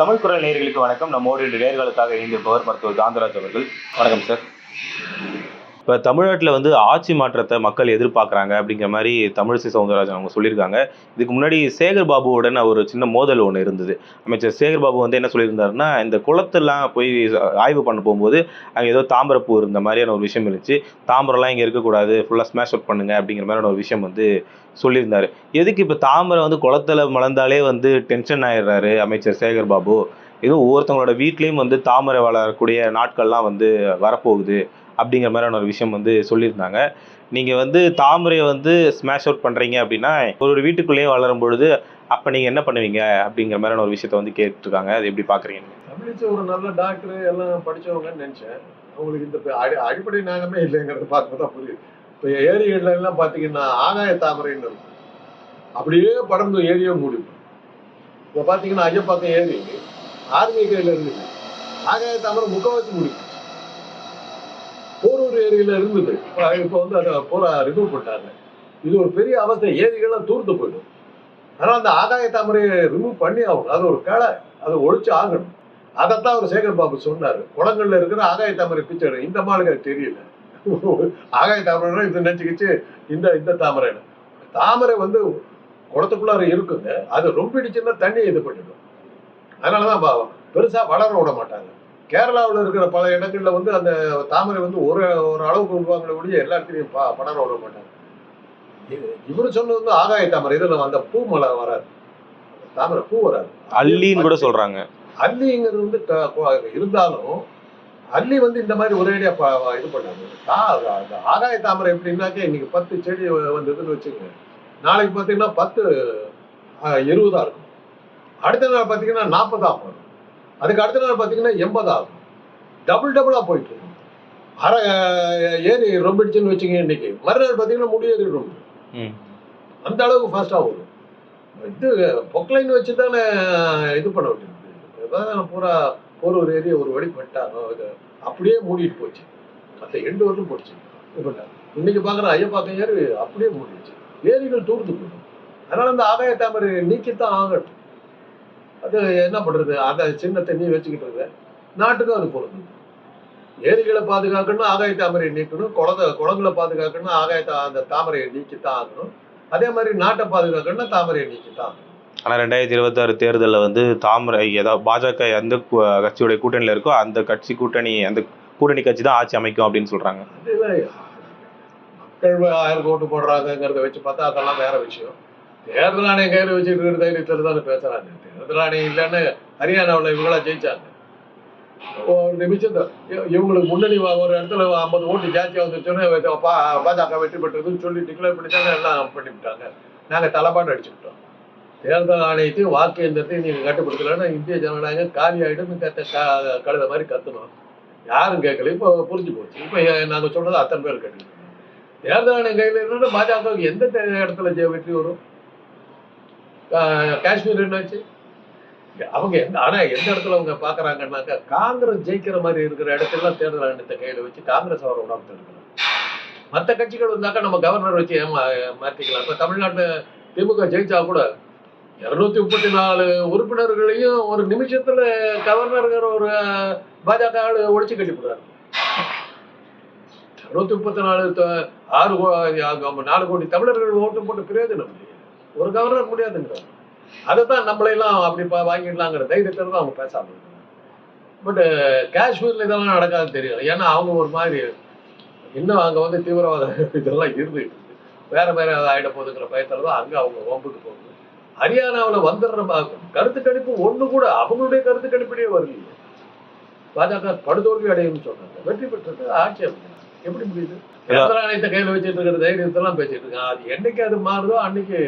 தமிழ் குரல் நேர்களுக்கு வணக்கம். நம்மோடு இன்று நேர்களுக்காக இணைந்திருப்பவர் மருத்துவர் காந்தராஜ் அவர்கள். வணக்கம் சார். இப்போ தமிழ்நாட்டில் வந்து ஆட்சி மாற்றத்தை மக்கள் எதிர்பார்க்குறாங்க அப்படிங்கிற மாதிரி தமிழிசை சவுந்தரராஜன் அவங்க சொல்லியிருக்காங்க. இதுக்கு முன்னாடி சேகர் பாபுவுடன் ஒரு சின்ன மோதல் ஒன்று இருந்தது. அமைச்சர் சேகர் பாபு வந்து என்ன சொல்லியிருந்தாருன்னா இந்த குளத்தெல்லாம் போய் ஆய்வு பண்ண போகும்போது அங்கே ஏதோ தாமரைப்பூ இருந்த மாதிரியான ஒரு விஷயம் இருந்துச்சு. தாமரம்லாம் இங்கே இருக்கக்கூடாது ஃபுல்லாக ஸ்மாஷ் அவுட் பண்ணுங்க அப்படிங்கிற மாதிரியான ஒரு விஷயம் வந்து சொல்லியிருந்தார். எதுக்கு இப்போ தாமரை வந்து குளத்துல மலர்ந்தாலே வந்து டென்ஷன் ஆயிடுறாரு அமைச்சர் சேகர் பாபு? இதுவும் ஒவ்வொருத்தவங்களோட வீட்லேயும் வந்து தாமரை வளரக்கூடிய நாட்கள்லாம் வந்து வரப்போகுது. அப்படிங்கிற மாதிரியான ஒரு விஷயம் வந்து சொல்லியிருந்தாங்க. நீங்கள் வந்து தாமரையை வந்து ஸ்மாஷ் அவுட் பண்ணுறீங்க அப்படின்னா ஒரு ஒரு வீட்டுக்குள்ளேயே வளரும் பொழுது அப்போ நீங்கள் என்ன பண்ணுவீங்க? அப்படிங்கிற மாதிரியான ஒரு விஷயத்த வந்து கேட்டுருக்காங்க. அது எப்படி பார்க்குறீங்க தமிழிசை ஒரு நல்ல டாக்டர் எல்லாம் படித்தவங்கன்னு நினச்சேன். அவங்களுக்கு இந்த அடி அடிப்படை நாகமே இல்லைங்கிறத பார்த்து தான் புரியுது. இப்போ ஏரிகள்ல பார்த்தீங்கன்னா ஆகாய தாமரைன்னு இருக்கும். அப்படியே படர்ந்து ஏரியை மூடிடும் இப்போ பார்த்தீங்கன்னா ஐயப்பாக்கம் ஏரி ஆர்மி கையில் இருந்துச்சு ஆகாய தாமரை முக்கவாசி முடிக்கும் ஏரியில இருந்தது. இப்போ வந்து அதை பூரா ரிமூவ் பண்ணிட்டாங்க. இது ஒரு பெரிய அவஸ்தை. ஏரிகள்லாம் தூர்ந்து போயிடும். ஆனால் அந்த ஆகாய தாமரையை ரிமூவ் பண்ணி ஆகணும் அது ஒரு கலை அதை ஒழிச்சு ஆகணும். அதைத்தான் அவர் சேகர் பாபு சொன்னார். குளங்கள்ல இருக்கிற ஆகாய தாமரை பிச்சை இந்த மாளுக்கு அது தெரியல. ஆகாய தாமரை இது நினச்சிக்கிச்சு இந்த இந்த தாமரை தாமரை வந்து குளத்துக்குள்ளார இருக்குங்க. அது ரொம்பிடுச்சுன்னா தண்ணி இது பண்ணிடும். அதனாலதான் பெருசா வளர விட மாட்டாங்க. கேரளாவில் இருக்கிற பல இடங்கள்ல வந்து அந்த தாமரை வந்து ஒரு ஒரு அளவுக்கு விடுவாங்களே ஒழிய எல்லா இடத்துலையும் ப படர விட மாட்டாங்க. இவரு சொன்னது வந்து ஆகாய தாமரை இதில் அந்த பூ மலை வராது. தாமரை பூ வராது. அல்லின்னு கூட சொல்கிறாங்க அல்லிங்கிறது வந்து இருந்தாலும் அல்லி வந்து இந்த மாதிரி ஒரேடியா இது அந்த ஆகாய தாமரை எப்படின்னாக்க இன்னைக்கு பத்து செடி வந்ததுன்னு வச்சுக்கோங்க நாளைக்கு பார்த்தீங்கன்னா பத்து இருபதா இருக்கும். அடுத்த நாள் பார்த்தீங்கன்னா நாற்பதாகும் வரும். அதுக்கு அடுத்த நாள் பார்த்தீங்கன்னா எண்பதாகும் டபுள் டபுளா போயிட்டு இருக்கும் அரை ஏரி ரொம்பிடுச்சுன்னு வச்சுங்க இன்னைக்கு. மறுநாள் பார்த்தீங்கன்னா முடியேறி ரொம்ப. ம். அந்த அளவுக்கு ஃபாஸ்ட்டாக வரும் இது பொக்லைன் வச்சு தானே இது பண்ண வேண்டியது பூரா ஒரு ஒரு ஏரியா ஒரு வழி பண்ணிட்டாங்க. அப்படியே மூடிட்டு போச்சு. மற்ற எண்டு வரலும் போச்சு. இன்னைக்கு பார்க்குற ஐயப்பாக்கம் ஏரி அப்படியே மூடிடுச்சு. ஏரிகள் தூர்த்து போயிடும். அதனால அந்த ஆகாய தாமரை நீக்கித்தான் ஆகணும் அது என்ன பண்றது? அதை சின்ன தண்ணி வச்சுக்கிட்டு இருக்க. நாட்டுக்கும் அது பொருந்தும். ஏரிகளை பாதுகாக்கணும் ஆகாய தாமரையை நீக்கணும். குளத்தை குளங்களை பாதுகாக்கணும் ஆகாய அந்த தாமரையை நீக்கித்தான் ஆகணும். அதே மாதிரி நாட்டை பாதுகாக்கணும்னா தாமரையை நீக்கித்தான் ஆனால் ரெண்டாயிரத்தி இருபத்தாறு தேர்தலில் வந்து தாமரை ஏதாவது பாஜக எந்த கட்சியுடைய கூட்டணியில் இருக்கோ அந்த கட்சி கூட்டணி அந்த கூட்டணி கட்சி தான் ஆட்சி அமைக்கும் அப்படின்னு சொல்கிறாங்க மக்கள் ஆயிரம் ஓட்டு போடுறாங்கங்கிறத வச்சு பார்த்தா அதெல்லாம் வேற விஷயம். தேர்தல் ஆணையம் கையில் வச்சுட்டு தைரியத்தில் தானே பேசுறாங்க. தேர்தல் ஆணையம் இல்லைன்னு ஹரியானாவில் இவங்களா ஜெயிச்சாங்க. ஒரு நிமிஷம் இவங்களுக்கு முன்னணி ஒரு இடத்துல ஐம்பது ஓட்டு ஜாஸ்தியாக வந்துச்சுன்னு பா பாஜக வெற்றி பெற்றதுன்னு சொல்லி டிக்ளேர் பண்ணிட்டாங்க எல்லாம் பண்ணிவிட்டாங்க. நாங்கள் தலைப்பாடு அடிச்சுக்கிட்டோம். தேர்தல் ஆணையத்தையும் வாக்கு எந்திரத்தையும் நீங்கள் கட்டுப்படுத்தலைன்னா இந்திய ஜனநாயகம் காலி ஆகிடும் கழுத மாதிரி கத்தணும். யாரும் கேட்கல. இப்போ புரிஞ்சு போச்சு. இப்போ நாங்கள் சொன்னது அத்தனை பேர் கேட்டுக்கிட்டு தேர்தல் ஆணையம் கையில் இருந்தால் பாஜகவுக்கு எந்த தே- இடத்துல ஜெய வெற்றி வரும்? காஷ்மீர் என்னாச்சு அவங்க எந்த ஆனா எந்த இடத்துல அவங்க பாக்குறாங்கன்னாக்கா காங்கிரஸ் ஜெயிக்கிற மாதிரி இருக்கிற இடத்துல தேர்தல் ஆணையத்தை கையில வச்சு காங்கிரஸ் அவரை விடாம இருக்கிறாங்க. மற்ற கட்சிகள் வந்தாக்கா நம்ம கவர்னர் வச்சு ஏமா மாற்றிக்கலாம் இப்போ தமிழ்நாட்டுல திமுக ஜெயிச்சா கூட இருநூத்தி முப்பத்தி நாலு உறுப்பினர்களையும் ஒரு நிமிஷத்துல கவர்னருங்கிற ஒரு பாஜக ஆளு ஒழிச்சு கட்டிவிடுறாரு இருநூத்தி முப்பத்தி நாலு ஆறு கோ- நாலு கோடி தமிழர்கள் ஓட்டு போட்டு பிரயோஜனம் இல்லையே ஒரு கவர்னர் முடியாதுங்கிறாங்க அதை தான் நம்மளையெல்லாம் அப்படி வாங்கிடலாங்கிற தைரியத்தில் தான் அவங்க பேசாம பட் காஷ்மீர்ல இதெல்லாம் நடக்காது தெரியும் ஏன்னா அவங்க ஒரு மாதிரி இன்னும் அங்க வந்து தீவிரவாத இதெல்லாம் இருந்துட்டு இருக்கு. வேற வேற ஆயிட போகுதுங்கிற பயத்துல தான் அங்க அவங்க வம்புக்கு போகுது. ஹரியானாவில் வந்துடுற கருத்து கணிப்பு ஒண்ணு கூட அவங்களுடைய கருத்து கணிப்பிலேயே வரலையே. பாஜக படுதோல்வி அடையும்னு சொன்னாங்க வெற்றி பெற்றது ஆட்சி அமைக்கல. எப்படி முடியுது? ஆணையத்தை கையில வச்சுட்டு இருக்கிற தைரியத்தெல்லாம் பேசிட்டு இருக்காங்க. அது என்னைக்கு அது மாறுதோ அன்னைக்கு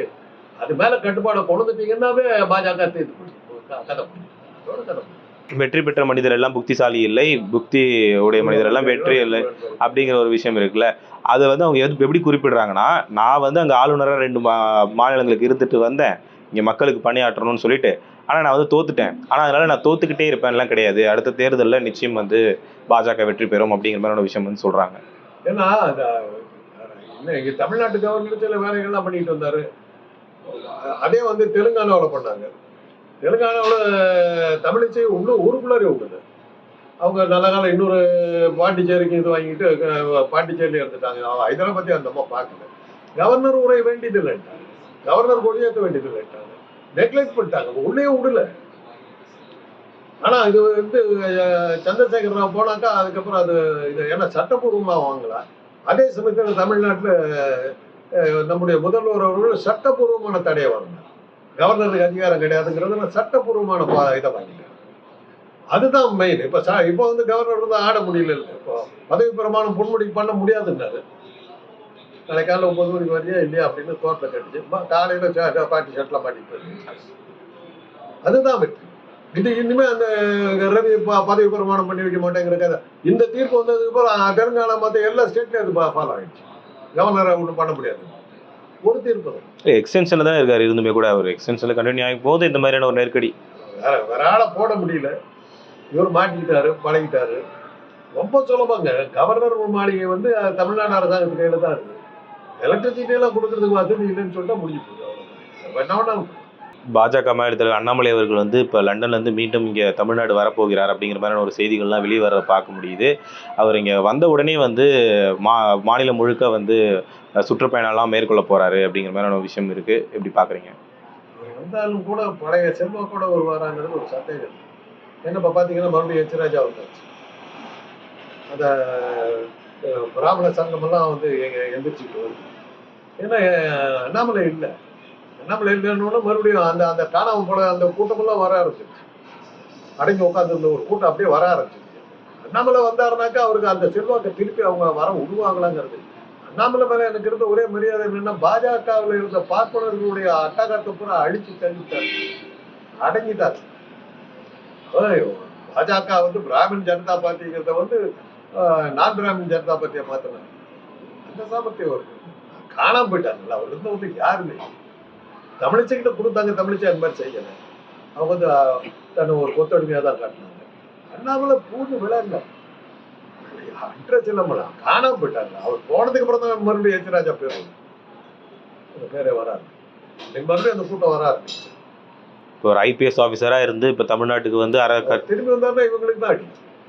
அது மேல கட்டுப்பாடை கொண்டுட்டீங்கன்னாவே பாஜக கதை. அதோட. வெற்றி பெற்ற மனிதர் எல்லாம் புக்திசாலி இல்லை புக்தி உடைய மனிதர் எல்லாம் வெற்றி இல்லை அப்படிங்கிற ஒரு விஷயம் இருக்குல்ல. அதை வந்து அவங்க எது எப்படி குறிப்பிடுறாங்கன்னா நான் வந்து அங்கே ஆளுநராக ரெண்டு மா மாநிலங்களுக்கு இருந்துட்டு வந்தேன். இங்கே மக்களுக்கு பணியாற்றணும்னு சொல்லிட்டு. ஆனால் நான் வந்து தோத்துட்டேன். ஆனால் அதனால நான் தோத்துக்கிட்டே இருப்பேன்லாம் கிடையாது. அடுத்த தேர்தலில் நிச்சயம் வந்து பாஜக வெற்றி பெறும் அப்படிங்கிற மாதிரியான விஷயம் வந்து சொல்கிறாங்க ஏன்னா தமிழ்நாட்டு கவர்மெண்ட் சில வேலைகள்லாம் பண்ணிட்டு வந்தாரு. அதே வந்து தெலுங்கானாவில் பண்ணாங்க. தெலுங்கானாவில் தமிழிச்சை உள்ள ஊருக்குள்ளாரே விடுது அவங்க நல்ல காலம் இன்னொரு பாண்டிச்சேரிக்கு இது வாங்கிட்டு பாண்டிச்சேரியில் எடுத்துட்டாங்க. அவன் ஹைதராபாத்தையும் அந்த அம்மா பார்க்கல. கவர்னர் உரை வேண்டியது இல்லைன்ட்டாங்க கவர்னர் கொடியேற்ற வேண்டியது இல்லைன்ட்டாங்க நெக்லெக்ட் பண்ணிட்டாங்க. உள்ளே விடல ஆனா இது வந்து சந்திரசேகர் சந்திரசேகர ராவ் போனாக்கா அதுக்கப்புறம் அது இது ஏன்னா சட்டப்பூர்வமா வாங்கலாம் அதே சமயத்தில் தமிழ்நாட்டில் நம்முடைய முதல்வர் அவர்கள் சட்டப்பூர்வமான தடையை வாங்கினார். கவர்னருக்கு அதிகாரம் கிடையாதுங்கிறது சட்டப்பூர்வமான பா- இதை வாங்கினார் அதுதான் மெயின் இப்போ ச இப்போ வந்து கவர்னர் வந்து ஆட முடியல இப்போ பதவி பிரமாணம் பொன்முடிக்கு பண்ண முடியாதுன்னாரு. நாளை காலையில் ஒன்பது மணிக்கு வரையா இல்லையா அப்படின்னு கோர்ட்டில் கட்டிச்சு. காலையில் பாட்டி ஷர்ட்லாம் மாட்டிட்டு அதுதான் வெற்றி. இது இனிமே அந்த ரவி பதவி பிரமாணம் பண்ணி வைக்க மாட்டேங்கிற கதை. இந்த தீர்ப்பு வந்ததுக்கு அப்புறம் தெலுங்கானா மற்ற எல்லா ஸ்டேட்லையும் அது ஃபாலோ ஆயிடுச்சு. கவர்னரை ஒன்றும் பண்ண முடியாது. ஒரு தீர்ப்பு தான். எக்ஸ்டென்ஷனில் தான் இருக்காரு. இருந்துமே கூட அவர் எக்ஸ்டென்ஷனில் கண்டினியூ ஆகும் போது இந்த மாதிரியான ஒரு நெருக்கடி. வேற வேற ஆளை போட முடியல. இவர் மாட்டிக்கிட்டாரு பழகிட்டாரு. ரொம்ப சுலபங்க. கவர்னர் மாளிகை வந்து தமிழ்நாடு அரசாங்கத்து கையில தான் இருக்கு. எலக்ட்ரிசிட்டி எல்லாம் கொடுக்கறதுக்கு வசதி இல்லைன்னு சொல்லிட்டா முடிஞ்சு போகுது. என்ன பாஜக மாநில தலைவர் அண்ணாமலை அவர்கள் வந்து இப்போ லண்டன்லேருந்து மீண்டும் இங்கே தமிழ்நாடு வரப்போகிறார் அப்படிங்கிற மாதிரியான ஒரு செய்திகள்லாம் வெளியே வர பார்க்க முடியுது. அவர் இங்கே வந்த உடனே வந்து மா மாநிலம் முழுக்க வந்து சுற்றுப்பயணம்லாம் மேற்கொள்ள போகிறாரு அப்படிங்கிற மாதிரியான ஒரு விஷயம் இருக்குது எப்படி பார்க்குறீங்க? வந்தாலும் கூட பழைய செல்வா கூட வருவாராங்கிறது ஒரு சந்தேகம். என்னப்பா ஏன்னா இப்போ பார்த்தீங்கன்னா மறுபடியும் எச்ராஜா வந்தாச்சு அந்த பிராமண சங்கமெல்லாம் வந்து எங்க எந்திரிச்சுட்டு வருது. ஏன்னா அண்ணாமலை இல்லை. அண்ணாமலை இல்லைன்னு மறுபடியும் அந்த அந்த காணாமல் போன அந்த கூட்டமெல்லாம் வர ஆரம்பிச்சிருச்சு. அடங்கி உட்காந்துருந்த ஒரு கூட்டம் அப்படியே வர ஆரம்பிச்சிருச்சு. அண்ணாமலை வந்தாருனாக்கா அவருக்கு அந்த செல்வாக்கை திருப்பி அவங்க வர விடுவாங்களாங்கிறது அண்ணாமலை மேலே எனக்கு இருந்த ஒரே மரியாதை என்னன்னா பாஜகவில் இருந்த பார்ப்பனர்களுடைய அட்டகாரத்தை பூரா அழிச்சு தள்ளிட்டார். அடங்கிட்டார். பாஜக வந்து பிராமின் ஜனதா பார்ட்டிங்கிறத வந்து நான் பிராமின் ஜனதா பார்ட்டியை மாத்தினார். அந்த சாமர்த்தியம் அவருக்கு. காணாம போயிட்டாங்கல்ல அவர் இருந்த வந்து யாருமே. தமிழிசைக்கிட்ட கொடுத்தாங்க தமிழிசை அந்த மாதிரி செய்யல. அவங்க வந்து தன்னை ஒரு கொத்தடிமையாக தான் காட்டினாங்க. அண்ணாமலை பூந்து விளையாடல அன்ற சிலம்பலம் காணாம போயிட்டாங்க அவர் போனதுக்கு அப்புறம் தான் மறுபடியும் எச் ராஜா பேர். அந்த பேரே வராது. மறுபடியும் அந்த கூட்டம் வராது. இப்போ ஒரு ஐபிஎஸ் ஆஃபீஸராக இருந்து இப்போ தமிழ்நாட்டுக்கு வந்து அர திரும்பி வந்தாருன்னா இவங்களுக்கு தான் அடி.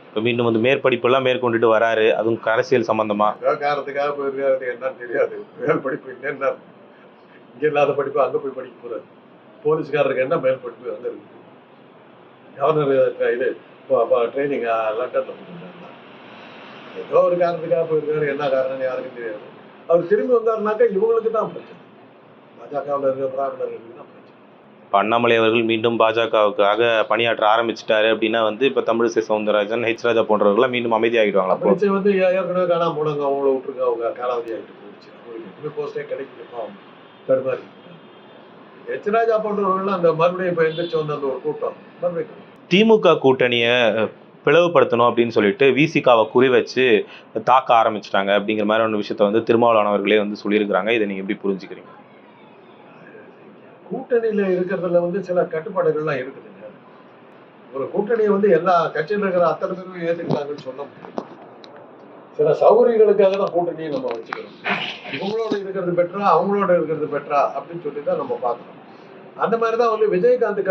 இப்போ மீண்டும் வந்து மேற்படிப்பெல்லாம் மேற்கொண்டுட்டு வராரு. அதுவும் அரசியல் சம்பந்தமாக விவகாரத்துக்காக போயிருக்காரு. என்னன்னு தெரியாது. மேல் படிப்பு என்ன இங்க இல்லாத படிப்பு அங்க போய் படிக்க போறாரு. போலீஸ்காரருக்கு என்ன மேல் படிப்பு அங்க இருக்கு? கவர்னர் இது ட்ரைனிங் லண்டன்ல போயிருக்காரு ஏதோ ஒரு காரணத்துக்காக போயிருக்காரு. என்ன காரணம் யாருக்கும் தெரியாது. அவர் திரும்பி வந்தாருனாக்கா இவங்களுக்கு தான் பிரச்சனை. பாஜகவில் இருக்கிற பிராமணர்களுக்கு தான் பிரச்சனை. இப்போ அண்ணாமலை அவர்கள் மீண்டும் பாஜகவுக்காக பணியாற்ற ஆரம்பிச்சிட்டாரு அப்படின்னா வந்து இப்போ தமிழிசை சவுந்தரராஜன் ஹெச் ராஜா போன்றவர்கள்லாம் மீண்டும் அமைதியாகிடுவாங்களா? தமிழிசை வந்து ஏற்கனவே காணாம போனாங்க அவங்கள விட்டுருங்க அவங்க காலாவதி ஆகிட்டு போயிடுச்சு. அவங்களுக்கு எதுவுமே போஸ்டே அவங்க தடுமாறி எச்ராஜா போன்றவர்கள் அந்த மறுபடியும் இப்போ எந்திரிச்சு வந்த அந்த ஒரு கூட்டம். மறுபடியும் திமுக கூட்டணியை பிளவுபடுத்தணும் அப்படின்னு சொல்லிட்டு விசிகாவை குறி வச்சு தாக்க ஆரம்பிச்சிட்டாங்க அப்படிங்கிற மாதிரி ஒரு விஷயத்த வந்து திருமாவளவர்களே வந்து சொல்லியிருக்கிறாங்க. இதை நீங்கள் எப்படி புரிஞ்சுக்கிறீங்க? கூட்டணியில இருக்கிறதுல வந்து சில கட்டுப்பாடுகள்லாம் இருக்குதுங்க. ஒரு கூட்டணியை வந்து எல்லா கட்சியில் இருக்கிற அத்தனை பேரும் ஏற்றுக்கலாங்கன்னு சொல்ல முடியாது. சில சௌகரியங்களுக்காக தான் கூட்டணியை நம்ம வச்சுக்கணும் இவங்களோட இருக்கிறது பெட்டரா அவங்களோட இருக்கிறது பெட்டரா அப்படின்னு சொல்லி தான் நம்ம பார்க்கணும் அந்த மாதிரி தான் வந்து விஜயகாந்த்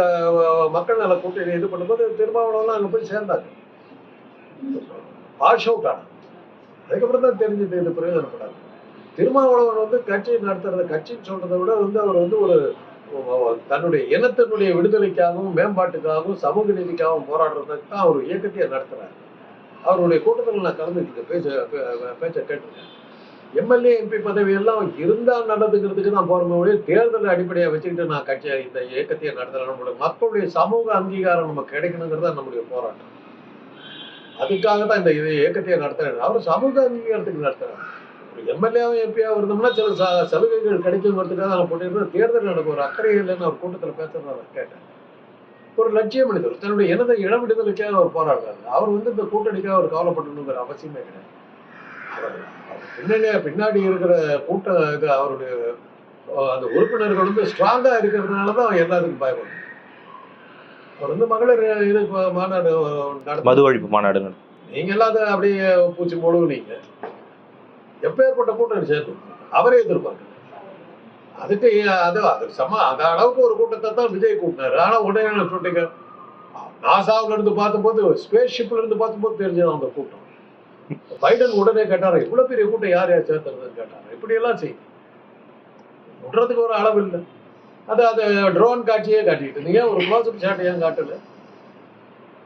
மக்கள் நல கூட்டணி இது பண்ணும்போது திருமாவளவன்லாம் அங்கே போய் சேர்ந்தாங்க. வாஷ் அவுட் அதுக்கப்புறம் தான் தெரிஞ்சது இது பிரயோஜனப்படாது. திருமாவளவன் வந்து கட்சி நடத்துறத கட்சின்னு சொல்றதை விட வந்து அவர் வந்து ஒரு தன்னுடைய இனத்தினுடைய விடுதலைக்காகவும் மேம்பாட்டுக்காகவும் சமூக நீதிக்காகவும் போராடுறதுக்கு தான் அவர் இயக்கத்தையே நடத்துறாரு. அவருடைய கூட்டத்தில் நான் கலந்துக்கிட்டு பேச பே- பேச்ச கேட்டிருக்கேன். எம்எல்ஏ எம்பி பதவி எல்லாம் நடந்துக்கிறதுக்கு நான் போகிற ஒழிய தேர்தலை அடிப்படையாக வச்சுக்கிட்டு நான் கட்சியை இந்த இயக்கத்தையே நடத்தலை நம்மளுடைய மக்களுடைய சமூக அங்கீகாரம் நம்ம கிடைக்கணுங்கிறது தான் நம்முடைய போராட்டம். அதுக்காக தான் இந்த இதை இயக்கத்தையே நடத்துறேன் அவர் சமூக அங்கீகாரத்துக்கு நடத்துறாரு. ஒரு எம்எல்ஏவும் எம்பியாக இருந்தோம்னா சில ச- சலுகைகள் கிடைக்குங்கிறதுக்காக நான் போட்டிருந்தேன். தேர்தல் நடக்கும் ஒரு அக்கறை இல்லைன்னு அவர் கூட்டத்தில் பேசுறத நான் கேட்டேன். ஒரு லட்சிய மனிதர் தன்னுடைய இனத்தை இடம் விடுதலுக்காக அவர் போராடுறாரு. அவர் வந்து இந்த கூட்டணிக்காக அவர் கவலைப்படணுங்கிற அவசியமே கிடையாது. அவர் அவர் பின்னணி பின்னாடி இருக்கிற கூட்ட இது அவருடைய அந்த உறுப்பினர்கள் வந்து ஸ்ட்ராங்கா இருக்கிறதுனால தான் எல்லாத்துக்கும் பயப்படும் அவர் வந்து மகளிர் இது மாநாடு மது ஒழிப்பு மாநாடு. நீங்க எல்லாம் அதை அப்படியே பூச்சி முழுகுனீங்க எப்பேற்பட்ட கூட்டணி சேர்த்து அவரே எதிர்பார்க்கல அதுக்கு அது அது சம அந்த அளவுக்கு ஒரு கூட்டத்தை தான் விஜய் கூட்டினாரு. ஆனால் உடனே என்ன சொல்லிட்டீங்க? நாசாவுல இருந்து பார்த்தபோது ஸ்பேஸ் ஷிப்ல இருந்து பார்த்தபோது தெரிஞ்சது அந்த கூட்டம். பைடன் உடனே கேட்டாரு இவ்வளவு பெரிய கூட்டம் யார் யார் சேர்த்துறதுன்னு கேட்டாரு. இப்படி எல்லாம் செய்யுது விடுறதுக்கு ஒரு அளவு இல்லை. அது அது ட்ரோன் காட்சியே காட்டிட்டு இருந்தீங்க ஒரு க்ளோஸ்அப் ஷாட் ஏன் காட்டல?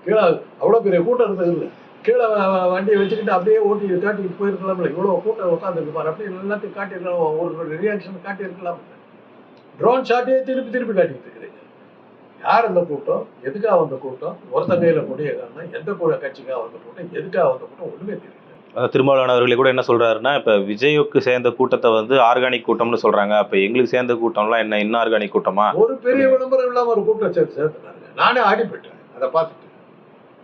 கீழே அவ்வளோ பெரிய கூட்டம் இருந்தது இல்லை. கீழே வண்டியை வச்சுக்கிட்டு அப்படியே ஓட்டி காட்டிட்டு போயிருக்கலாம்ல. இவ்வளோ கூட்டம் உட்காந்துருக்கு பாரு. அப்படியே எல்லாத்தையும் காட்டியிருக்கலாம். ஒரு ரியாக்ஷன் காட்டியிருக்கலாம். ட்ரோன் ஷாட்டையே திருப்பி திருப்பி காட்டிட்டு இருக்கிறீங்க யார் அந்த கூட்டம்? எதுக்காக வந்த கூட்டம்? ஒருத்த கையில கொடிய காரணம் எந்த கூட கட்சிக்காக வந்த கூட்டம்? எதுக்காக வந்த கூட்டம்? ஒண்ணுமே தெரியல. திருமாவளவன் அவர்களே கூட என்ன சொல்றாருன்னா இப்ப விஜய்க்கு சேர்ந்த கூட்டத்தை வந்து ஆர்கானிக் கூட்டம்னு சொல்றாங்க. அப்ப எங்களுக்கு சேர்ந்த கூட்டம்லாம் என்ன? இன்னும் ஆர்கானிக் கூட்டமா? ஒரு பெரிய விளம்பரம் இல்லாம ஒரு கூட்டம் சேர்த்து சேர்த்துனாங்க நானே ஆடி போயிட்டேன் அதை பார்த்துட்டு.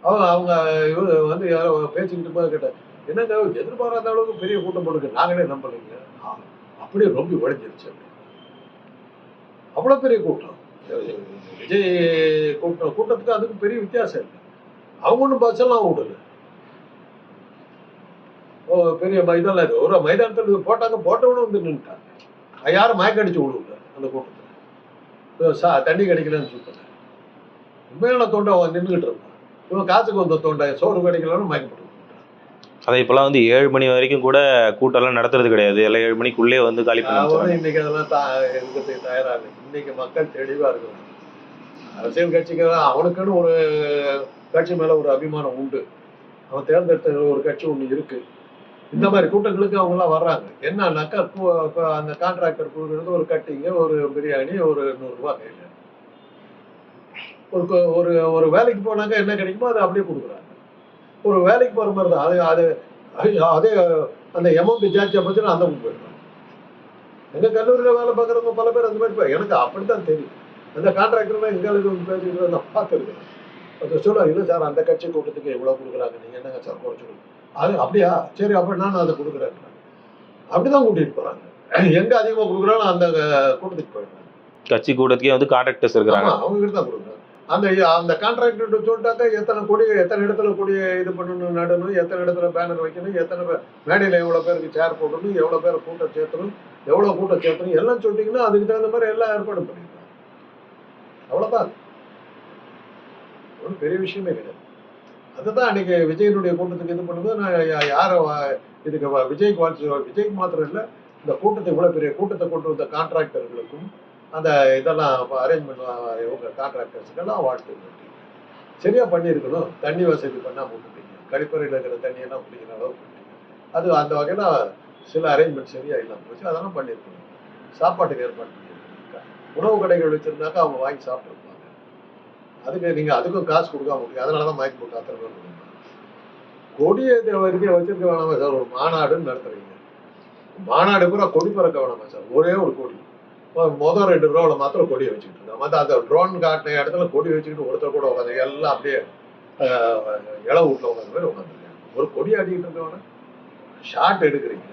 அவங்க அவங்க இவங்க வந்து யாரோ பேசிக்கிட்டு போது கேட்டேன் என்னங்க எதிர்பாராத அளவுக்கு பெரிய கூட்டம் போடுங்க நாங்களே நம்பலைங்க. ஆ, அப்படியே ரொம்ப உடைஞ்சிருச்சு அவ்வளோ பெரிய கூட்டம். விஜய் கூட்டம் கூட்டத்துக்கு அதுக்கு பெரிய வித்தியாசம் இல்லை. அவங்க ஒன்றும் பஸ் எல்லாம் விடல ஓ பெரிய மைதானம் இது ஒரு மைதானத்தில் போட்டாங்க போட்டவனும் வந்து நின்றுட்டாங்க யாரும் மயக்கடிச்சு விழுவுல அந்த கூட்டத்தில். சா தண்ணி கிடைக்கலன்னு சொல்லிட்டாங்க. உண்மையான தொண்டை அவன் நின்றுகிட்டு இருந்தான் இவன் காசுக்கு வந்த தொண்டை சோறு கிடைக்கலன்னு மயக்கப்பட்டு. அதை இப்பெல்லாம் வந்து ஏழு மணி வரைக்கும் கூட கூட்டம்லாம் நடத்துறது கிடையாது. எல்லாம் ஏழு மணிக்குள்ளே வந்து காலி பண்ணி. இன்னைக்கு அதெல்லாம் தா இருக்கிறதுக்கு தயாரா இல்லை இன்னைக்கு மக்கள் தெளிவா இருக்கிறாங்க. அரசியல் கட்சிக்கு அவனுக்குன்னு ஒரு கட்சி மேல ஒரு அபிமானம் உண்டு. அவன் தேர்ந்தெடுத்த ஒரு கட்சி ஒண்ணு இருக்கு. இந்த மாதிரி கூட்டங்களுக்கு அவங்க எல்லாம் வர்றாங்க. என்னன்னாக்கா அந்த கான்ட்ராக்டர் கொடுக்குறது ஒரு கட்டிங்க ஒரு பிரியாணி ஒரு நூறுரூவா கையில். ஒரு ஒரு ஒரு வேலைக்கு போனாக்க என்ன கிடைக்குமோ அதை அப்படியே கொடுக்குறாங்க. ஒரு வேலைக்கு போற மாதிரி தான் அது அது அதே அந்த அமௌண்ட் ஜாஸ்தியாக போச்சுன்னா அந்த போயிடுறாங்க எங்க கல்லூரியில் வேலை பார்க்குறவங்க பல பேர் அந்த மாதிரி எனக்கு அப்படித்தான் தெரியும். அந்த கான்ட்ராக்டர்லாம் எங்களுக்கு வந்து பேசிக்கிட்டு நான் பார்த்துருக்கேன். அது சொல்ல இல்லை சார் அந்த கட்சி கூட்டத்துக்கு இவ்வளோ கொடுக்குறாங்க. நீங்கள் என்னங்க சார் குறைச்சு அது அப்படியா? சரி அப்போ நான் அதை கொடுக்குறேன். அப்படிதான் கூட்டிட்டு போறாங்க. எங்க அதிகமாக கொடுக்குறாலும் அந்த கூட்டத்துக்கு போயிடுறாங்க. கட்சி கூட்டத்துக்கே வந்து கான்ட்ராக்டர்ஸ் இருக்கிறாங்க. அவங்க கிட்ட தான் கொடுக்குறாங்க. அந்த அந்த கான்ட்ராக்டர் சொல்லிட்டாக்கா எத்தனை கொடி எத்தனை இடத்துல கொடி இது பண்ணணும் நடணும் எத்தனை இடத்துல பேனர் வைக்கணும் எத்தனை பேர் மேடையில் எவ்வளோ பேருக்கு சேர் போடணும் எவ்வளோ பேர் கூட்டம் சேர்த்தணும் எவ்வளோ கூட்டம் சேர்த்தணும் எல்லாம் சொல்லிட்டீங்கன்னா அதுக்கு தகுந்த மாதிரி எல்லாம் ஏற்பாடு பண்ணிடுறாங்க அவ்வளோதான் ஒன்றும் பெரிய விஷயமே கிடையாது. அதுதான் அன்னைக்கு விஜயனுடைய கூட்டத்துக்கு இது பண்ணும்போது நான் யாரை இதுக்கு வா- விஜய்க்கு வாழ்த்து விஜய்க்கு மாத்திரம் இல்லை இந்த கூட்டத்தை இவ்வளோ பெரிய கூட்டத்தை கொண்டு வந்த கான்ட்ராக்டர்களுக்கும் அந்த இதெல்லாம் அரேஞ்ச்மெண்ட் இவங்க கான்ட்ராக்டர்ஸுக்கெல்லாம் வாழ்த்து சரியாக பண்ணியிருக்கணும். தண்ணி வசதி பண்ணால் போட்டுட்டீங்க கழிப்பறையில் இருக்கிற தண்ணியெல்லாம் குடிக்கிற அளவுக்கு அது அந்த வகையில் சில அரேஞ்ச்மெண்ட் சரியாக இல்லாமல் போச்சு. அதெல்லாம் பண்ணியிருக்கணும். சாப்பாட்டுக்கு ஏற்பாடு பண்ணியிருக்காங்க உணவு கடைகள் வச்சுருந்தாக்கா அவங்க வாங்கி சாப்பிட்ருப்பாங்க அதுக்கு நீங்கள் அதுக்கும் காசு கொடுக்காம முடியும் அதனால தான் மயக்க போட்டு அத்தனை பேர் கொடியை வரைக்கும் வச்சிருக்க வேணாமா சார்? ஒரு மாநாடுன்னு நடத்துறீங்க. மாநாடு பூரா கொடி பறக்க வேணாமா சார்? ஒரே ஒரு கொடி. மொதல் ரெண்டு ரோவில் மாத்திரம் கொடியை வச்சுக்கிட்டு இருந்தோம். மற்ற அந்த ட்ரோன் காட்டின இடத்துல கொடி வச்சுக்கிட்டு ஒருத்தர் கூட உட்காந்து எல்லாம் அப்படியே இள வீட்டில் உட்காந்த மாதிரி உட்காந்துருக்காங்க ஒரு கொடி ஆடிக்கிட்டு இருக்கவன ஷார்ட் எடுக்கிறீங்க.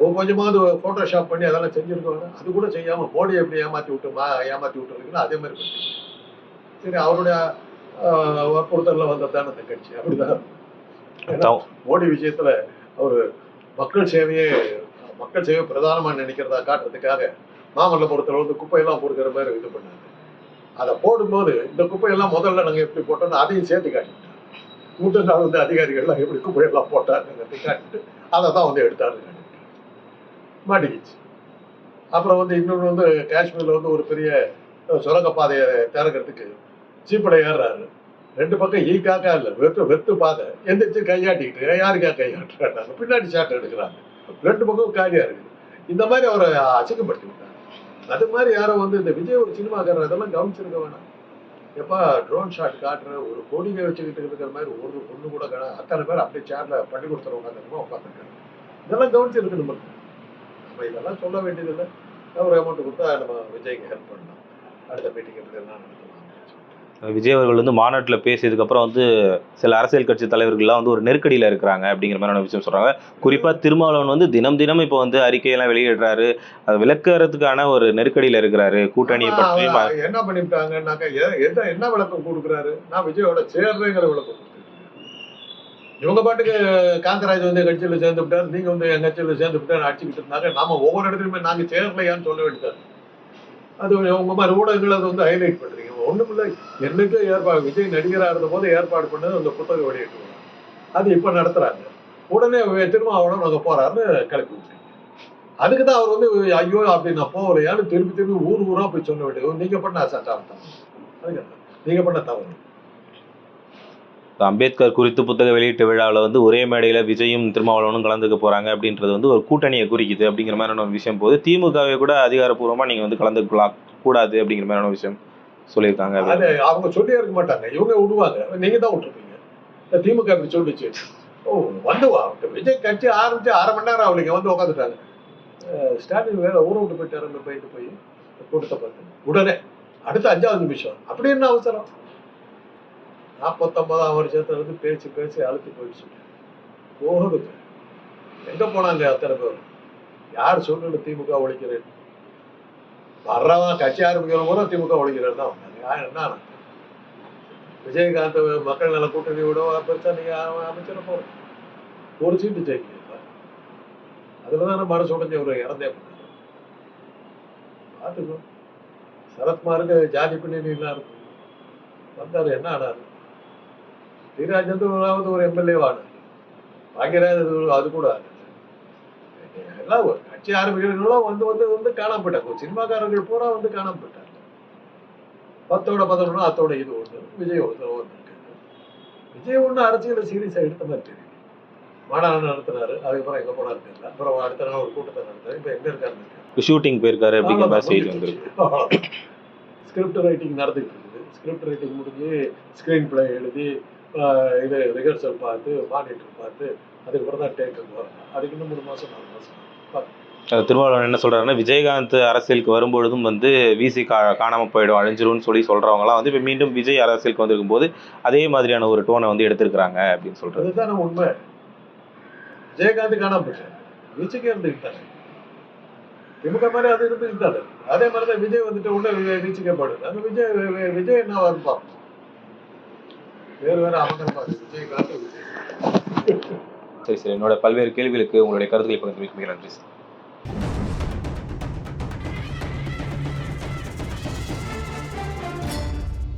ஒரு கொஞ்சமாவது ஃபோட்டோஷாப் பண்ணி அதெல்லாம் செஞ்சுருக்கவன அது கூட செய்யாமல் மோடி எப்படி ஏமாற்றி விட்டு மா ஏமாற்றி விட்டுருக்கீங்களோ அதே மாதிரி பண்ணிட்டீங்க சரி அவருடைய வற்புறுத்தல்ல வந்த தானே அந்த கட்சி அப்படிதான் மோடி விஷயத்துல அவர் மக்கள் சேவையே மக்கள் சேவை பிரதானமா நினைக்கிறதா காட்டுறதுக்காக மாமல்லபுரத்துல வந்து குப்பையெல்லாம் கொடுக்குற மாதிரி இது பண்ணாங்க. அதை போடும்போது இந்த குப்பையெல்லாம் முதல்ல நாங்கள் எப்படி போட்டோம்னு அதையும் சேர்த்து காட்டிட்டாங்க மூத்த நாள் வந்து அதிகாரிகள்லாம் எப்படி குப்பையெல்லாம் போட்டாருங்கிறது காட்டிட்டு அதை தான் வந்து எடுத்தாரு மாட்டிக்கிச்சு. அப்புறம் வந்து இன்னொன்று வந்து காஷ்மீரில் வந்து ஒரு பெரிய சுரங்கப்பாதையை திறக்கிறதுக்கு சீப்படை ஏறுறாரு. ரெண்டு பக்கம் ஈ காக்கா இல்லை வெத்து வெத்து பாதை. எந்திரிச்சு கையாட்டிக்கிட்டு யாருக்கா கையாட்டுறாங்க பின்னாடி சாட்டை எடுக்கிறாங்க. ரெண்டு பக்கம் காலியா இருக்குது. இந்த மாதிரி அவரை அசிங்கப்படுத்தி விட்டாங்க அது மாதிரி யாரும் வந்து இந்த விஜய் ஒரு சினிமாக்காரர் அதெல்லாம் கவனிச்சிருக்க வேணாம். எப்பா ட்ரோன் ஷாட் காட்டுற ஒரு கோடிகை வச்சுக்கிட்டு இருக்கிற மாதிரி ஒரு பொண்ணு கூட கடை அத்தனை பேர் அப்படியே சேர்ல பண்ணி கொடுத்துற உட்காந்துருக்கோம் உட்காந்துருக்காங்க இதெல்லாம் கவனிச்சிருக்கு நம்ம. நம்ம இதெல்லாம் சொல்ல வேண்டியதில்லை. ஒரு அமௌண்ட் கொடுத்தா நம்ம விஜய்க்கு ஹெல்ப் பண்ணலாம். அடுத்த மீட்டிங் எடுத்து என்ன நடத்தலாம். விஜய் அவர்கள் வந்து மாநாட்டில் பேசியதுக்கு அப்புறம் வந்து சில அரசியல் கட்சி தலைவர்கள்லாம் வந்து ஒரு நெருக்கடியில் இருக்கிறாங்க அப்படிங்கிற மாதிரியான விஷயம் சொல்றாங்க. குறிப்பா திருமாவளவன் வந்து தினம் தினம் இப்போ வந்து அறிக்கையெல்லாம் வெளியிடுறாரு. அதை விளக்குறதுக்கான ஒரு நெருக்கடியில் இருக்கிறாரு. கூட்டணியை பற்றி என்ன பண்ணிவிட்டாங்கன்னாக்கா எ- எந்த என்ன விளக்கம் கொடுக்குறாரு? நான் விஜயோட சேர்றேங்கிற விளக்கம் இவங்க பாட்டுக்கு காந்தராஜ் வந்து கட்சியில் சேர்ந்து விட்டார் நீங்க வந்து என் கட்சியில் சேர்ந்து விட்டார் அடிச்சுக்கிட்டு இருந்தாங்க. நாம ஒவ்வொரு இடத்துலையுமே நாங்க சேரலையான்னு சொல்ல வேண்டியது அது உங்க மாதிரி ஊடகங்கள் அதை வந்து ஹைலைட் பண்றீங்க. ஒண்ணும் இல்லை ஏற்பாடு விஜய் நடிகராக இருந்த போது ஏற்பாடு பண்ணது அந்த புத்தக வெளியிட்டு அது இப்ப நடத்துறாங்க. உடனே திரும்ப அவனும் அங்க போறாருன்னு கிளப்பி அதுக்கு தான் அவர் வந்து ஐயோ அப்படி நான் போகலையான்னு திருப்பி திருப்பி ஊர் ஊரா போய் சொல்ல வேண்டியது. நீங்க பண்ண சட்டம் அதுக்கு என்ன? நீங்க பண்ண தவறு. அம்பேத்கர் குறித்து புத்தக வெளியீட்டு விழாவில் வந்து ஒரே மேடையில் விஜயும் திருமாவளவனும் கலந்துக்க போறாங்க அப்படின்றது வந்து ஒரு கூட்டணியை குறிக்குது அப்படிங்கிற மாதிரியான ஒரு விஷயம். போது திமுகவை கூட அதிகாரப்பூர்வமாக நீங்கள் வந்து கலந்துக்கலாம் கூடாது அப்படிங்கிற மாதிரியான விஷயம். சொல்லியிருக்காங்க. அது அவங்க சொல்லியே இருக்க மாட்டாங்க. இவங்க விடுவாங்க. நீங்க தான் விட்டுருப்பீங்க. திமுக இப்படி சொல்லிச்சு. ஓ வந்து வா விஜய் கட்சி ஆரம்பிச்சு அரை மணி நேரம் அவளுக்கு வந்து உட்காந்துட்டாங்க ஸ்டாலின் வேற ஊரை விட்டு போயிட்டாருன்னு போயிட்டு போய் கூட்டத்தை பார்த்து. உடனே அடுத்த அஞ்சாவது நிமிஷம். அப்படி என்ன அவசரம்? நாற்பத்தொன்பதாம் வருஷத்துல இருந்து பேசி பேசி அழுத்தி போயிடுச்சு. போகுது எங்க போனாங்க அத்தனை பேர் யார் சொல்றது திமுக ஒழிக்கிறேன் வர்றவன் கட்சி ஆரம்பிக்கிற போது திமுக ஒழிக்கிறது தான். என்ன ஆனாங்க? விஜயகாந்த் மக்கள் நல கூட்டணி விட பெருசா நீங்க அமைச்சர போற ஒரு சீட்டு ஜெயிக்கல அதுல தானே மனசு உடஞ்சவர் இறந்தே போனாரு பார்த்துக்கோ. சரத்குமாருக்கு ஜாதி பின்னணி எல்லாம் இருக்கும் வந்தாரு என்ன ஆனாரு? ஸ்ரீராஜேந்திரன் ஒரு எம்எல்ஏ ஆனார் பாக்கியராஜ் அது- அது கூட ஆனாரு எல்லாம் ஒரு கட்சி ஆரம்பிக்கிறவங்களும் வந்து வந்து வந்து காணாம போயிட்டாங்க. சினிமாக்காரர்கள் பூரா வந்து காணாம போயிட்டாங்க. பத்தோட பதினொன்று அத்தோட இது ஒன்று விஜய் ஒன்று வந்திருக்காரு. விஜய் ஒன்று அரசியலை சீரியஸாக எடுத்த மாதிரி தெரியல மாநாடு நடத்தினாரு. அதுக்கப்புறம் எங்க போனாரு தெரியல. அப்புறம் அடுத்த நாள் ஒரு கூட்டத்தை நடத்தாரு இப்போ எங்க இருக்காருன்னு ஷூட்டிங் போயிருக்காரு அப்படிங்கிற செய்தி வந்திருக்கு. ஸ்கிரிப்ட் ரைட்டிங் நடந்துகிட்டு இருக்குது. ஸ்கிரிப்ட் ரைட்டிங் முடிஞ்சு ஸ்க்ரீன் பிளே எழுதி இது ரிஹர்சல் பார்த்து மானிட்டர் பார்த்து அதுக்கப்புறம் தான் டேக்கு போகிறேன் அதுக்கு இன்னும் மூணு மாதம் நாலு மாதம் அஹ் திருமாவளவன் என்ன சொல்றாருன்னா விஜயகாந்த் அரசியலுக்கு வரும்பொழுதும் வந்து விசி கா காணாம போயிடும் அழிஞ்சிரும்னு சொல்லி சொல்றவங்கலாம் வந்து இப்போ மீண்டும் விஜய் அரசியலுக்கு வந்திருக்கும் போது அதே மாதிரியான ஒரு டோனை வந்து எடுத்திருக்கிறாங்க அப்படின்னு சொல்றாரு. அதுதானே உண்மை. விஜயகாந்த் காணாம போயிட்டாரு. விஜய்க்கு இருந்துக்கிட்டாரு திமுக மாதிரி அது இருந்துக்கிட்டாரு அதே மாதிரி தான் விஜய் வந்துட்டு உடனே விஜய் விஜய்க்கே போடுது அந்த விஜய் விஜய் என்ன வருப்பான் வேறு வேற அவங்க விஜயகாந்த் விஜய். சரி சரி. என்னோட பல்வேறு கேள்விகளுக்கு உங்களுடைய கருத்துக்களை பகிர்ந்து மிக நன்றி சார்.